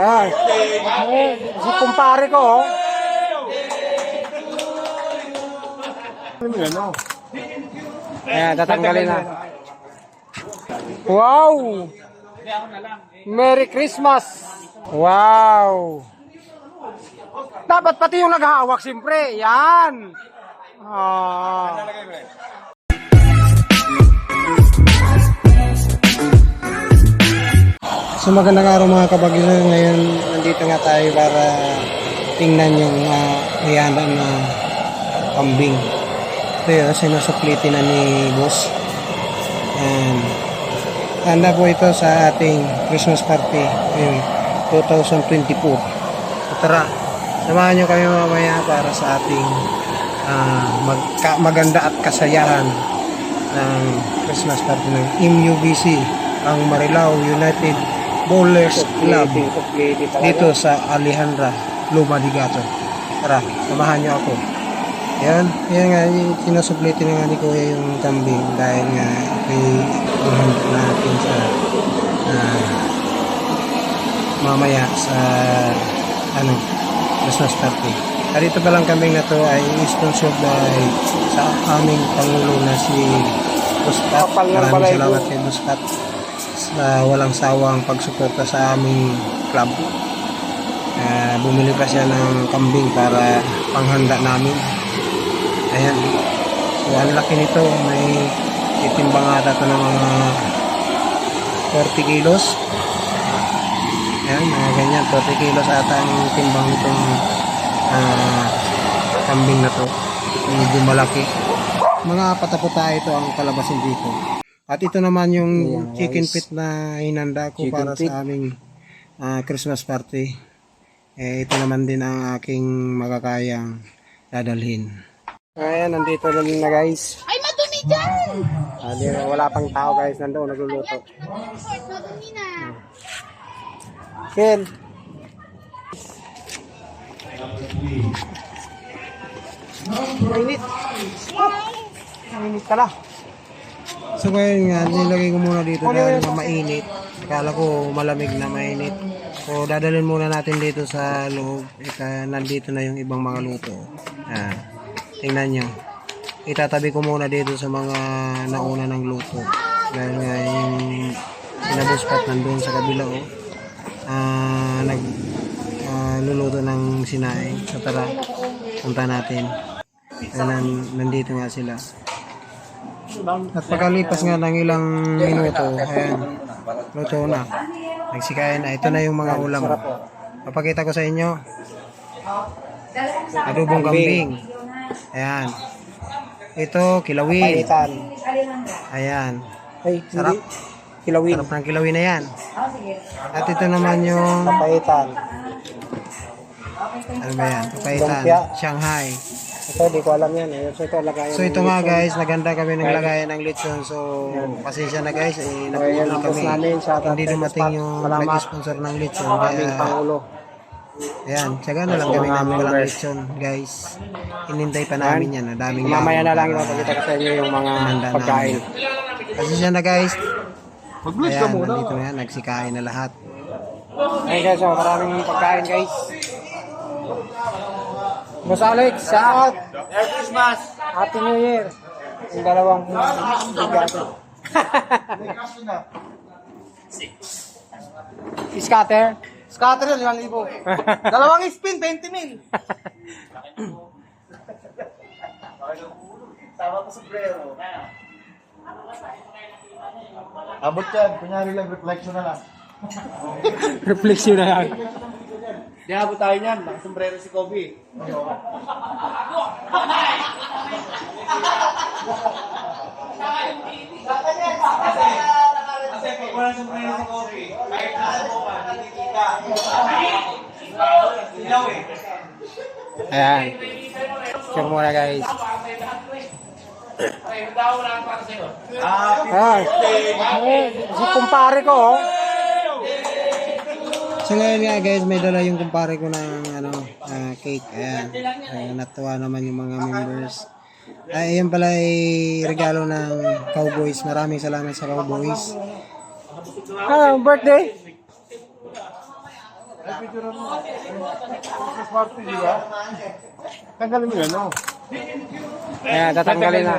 Ayan. Si kumpare ko, oh. Ano? Ayan, tatanggalin na. Wow! Merry Christmas! Wow! Dapat pati yung naghahawak, siyempre. Yan! Ah. So magandang araw mga kabagyo. Ngayon nandito nga tayo para tingnan yung uh, nihanda na kambing. Ito yun, sinusuplitin na ni boss. And, handa po ito sa ating Christmas party ngayong 2024. So, tara, samahan nyo kami mamaya para sa ating ah, magka- maganda at kasayahan ng Christmas party ng MUBC ang Marilao United Bowlers Club dito sa Alejandra Luma de Gato. Tara, samahan nyo ako. Yan, yan nga, sinusuplite na nga ni Kuya yung kambing dahil nga may ihanda natin sa ah, mamaya sa ano, Christmas party. At ito palang kambing na to ay sponsored by sa aming Pangulo na si Buscat. Maraming salamat kay Buscat sa walang sawang pagsuporta sa aming club. Ah, bumili pa siya ng kambing para panghanda namin. Ayan. So, ang laki nito. May itimbang ata ito ng mga 40 kilos. Ayan, mga ganyan. 40 kilos ata ang timbang nitong ah, kambing na to. Medyo malaki. Mga pataputa ito ang kalabasin dito. At ito naman yung chicken feet na hinanda ko para sa aming ah, Christmas party. Eh, ito naman din ang aking makakayang dadalhin. Ayan, nandito na din na guys. Ay, madumi dyan! Ah, di, wala pang tao guys, nandoon nagluluto. Short, madumi na. Ken. Mainit. Mainit pala. So ngayon nga, nilagay ko muna dito dahil nga mainit. Akala ko malamig na mainit. So dadalhin muna natin dito sa loob. Ika, nandito na yung ibang mga luto. Ah, tingnan nyo. Itatabi ko muna dito sa mga nauna ng luto. Dahil nga yung sinabuspat nandun sa kabila oh. Ah, nag ah, luluto ng sinaing. So tara, punta natin. Ayan, nandito nga sila. At pagkalipas nga ng ilang minuto, ayan, luto na. Nagsikayan na. Ito na yung mga ulam. Papakita ko sa inyo. Adobong kambing. Ayan. Ito, kilawin. Ayan. Ay, sarap. Kilawin. Sarap ng kilawin na yan. At ito naman yung papaitan. Ano ba yan? Papaitan. Shanghai. Ito, di ko alam yan. Eh. So, ito, lagayan so, ito nga guys, naganda kami ng lagayan ng lechon. So, pasensya na guys. Eh, napuli kami. Hindi dumating yung nag-sponsor ng lechon. Kaya, Ayan, tsaga na lang kami namin walang lechon, guys. Inintay pa namin yan. Daming Mamaya na lang ipapakita ko sa inyo yung mga pagkain. Pasensya na guys. Ayan, nandito na yan. Nagsikain na lahat. Ayan guys, oh, maraming pagkain guys. Boss Alex, shout! Merry Christmas! Happy New Year! Yung dalawang bigato. Scatter? Scatter yun, 1,000. Dalawang spin, 20 mil. Tama pa sa brero. Abot yan. Kunyari lang, reflection na lang. Reflection na lang. Di abot tayo niyan. Nakasombrero si Kobe. Kasi pag wala sombrero si Kobe, kahit nasa buka, hindi kita. Ilaw eh. Ayan. Check muna guys. Ah, Ayan. Eh, si kumpare ko, oh. So ngayon nga guys, may dala yung kumpare ko ng ano, ah, cake. Ayan. Ayan. Natuwa naman yung mga members. Ay, yan pala ay regalo ng Cowboys. Maraming salamat sa Cowboys. Ah, birthday? Tanggalin mo yun, no? Ayan, tatanggalin na.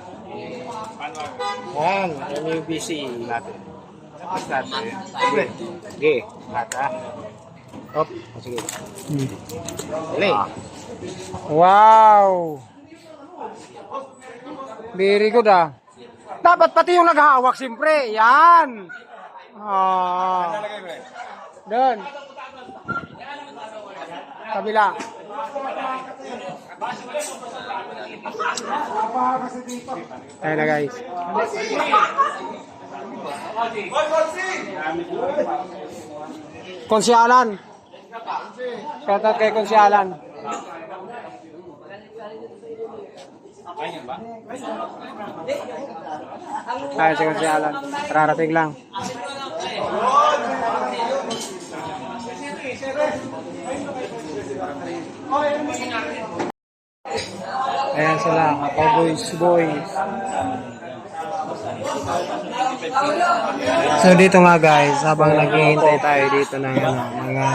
Yan, yan yung BC natin. Tapos natin. Sige. Sige. Lahat ah. Op, sige. Dali. Wow! Very good ah. Dapat pati yung naghahawak siyempre. Yan! Ah. Doon. Kabila. Ayun na guys. Konsyalan. Shoutout kay Konsyalan. Kaya si Konsyalan. Rarating lang. Ayan sila, mga cowboys, boys. So dito nga guys, habang naghihintay tayo dito ng ano, mga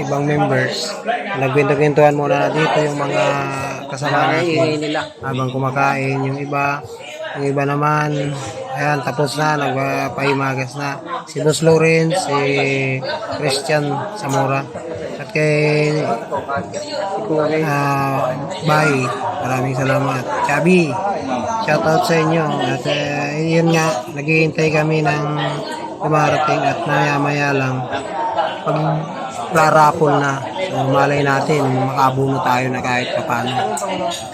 ibang members, nagkwento-kwentuhan muna dito yung mga kasama natin. Habang kumakain yung iba, yung iba naman, ayan, tapos na, nagpahimagas na. Si Boss Lawrence, si Christian Zamora, at kay Ah, bye. Maraming salamat. Chabi, shoutout sa inyo. At uh, yun nga, naghihintay kami ng dumarating at maya-maya lang pag rarapol na. So, malay natin, makabuno tayo na kahit paano.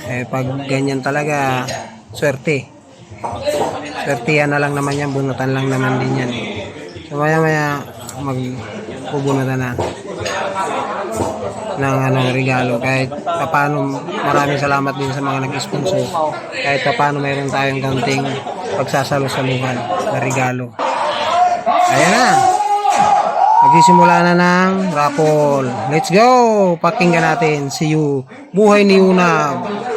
Eh, pag ganyan talaga, swerte. Swerte yan na lang naman yan, bunutan lang naman din yan. So, maya-maya, magbubunutan na ng ano regalo. Kahit paano maraming salamat din sa mga nag-sponsor. Kahit paano mayroon tayong kaunting pagsasalo-saluhan na regalo. Ayan na. Magsisimula na ng raffle. Let's go! Pakinggan natin see you buhay ni Unab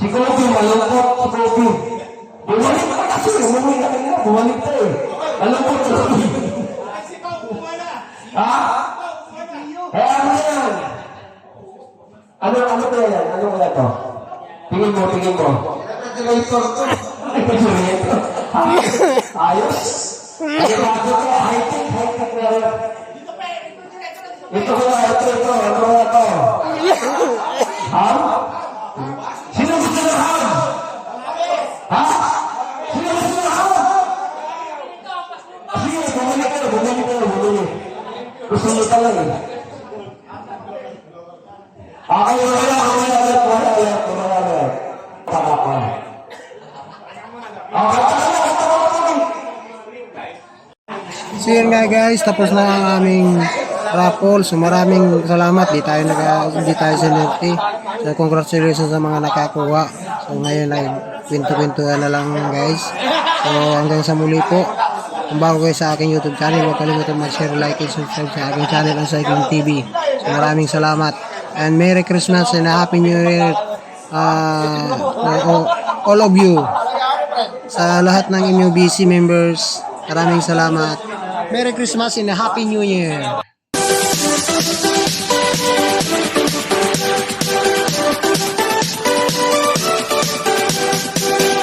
Si Kobe, malungkot si Kobe. Bumalik pa kasi, umuwi na kanina, bumalik pa eh. Malungkot si Kobe. ha? Eh, ano yan? Ano, ano kaya yan? Ano kaya to? Tingin mo, tingin mo. Refrigerator to. Refrigerator. Ayos. Ay, bago ko, high-tech, high-tech na rin. Ito ko ito, ito, ito, ito. Ham? Gusto niyo talaga eh. Okay, wala, wala, wala, wala, wala, wala, wala. Tama ka. So yun nga guys, tapos na ang aming raffle. So maraming salamat. Di tayo nag di tayo sinerte. So congratulations sa mga nakakuha. So ngayon ay kwento-kwentuhan na lang guys. So hanggang sa muli po. Kung bago kayo sa aking YouTube channel, huwag kalimutan mag-share, like, and subscribe sa aking channel ang Cycling TV. So maraming salamat. And Merry Christmas and Happy New Year uh, all, of you. Sa lahat ng MUBC members, maraming salamat. Merry Christmas and Happy New Year!